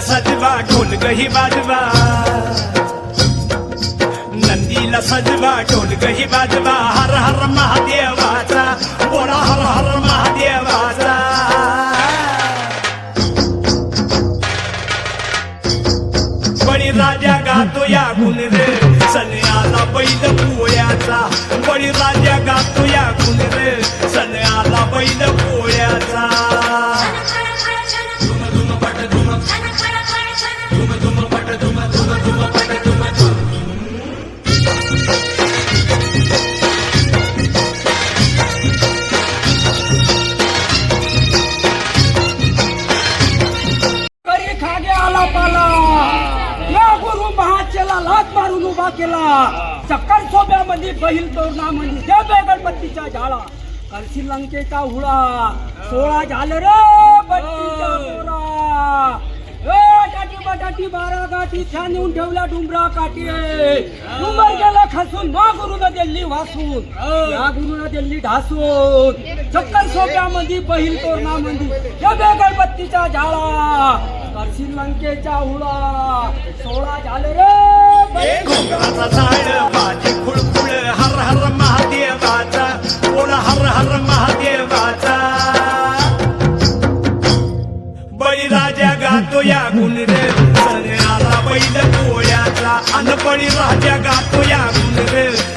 सजवा ढोल बाजवा नंदीला सजवा ढोल बाजवा हर हर महादेवाचा बोला हर हर महादेवाचा. बळी राजा गातो या गुण रे. सन्याला बैल पोया हात मारून उभा केला. चक्कर सोप्यामध्ये पहिल तोरणा त्या गणपतीच्या झाडा करशील लंकेचा हुळा. सोळा झालं रे बटाटी बारा गाठी छान येऊन ठेवल्या डुंबरा काठी. डुंबर गेला खसून मा गुरुनं दिल्ली वासून. या गुरुनं दिल्ली ढासून. चक्कर सोप्यामध्ये पहिल म्हणजे या गणपतीच्या झाडा करशील लंकेचा हुळा. सोळा झालं रे हर हर महादेवाचा. कोण हर हर महादेवाचा. बळीराजा गातो या गुणरे सरे आला बैल पोळ्याचा अन बळीराजा गातो या गुणरे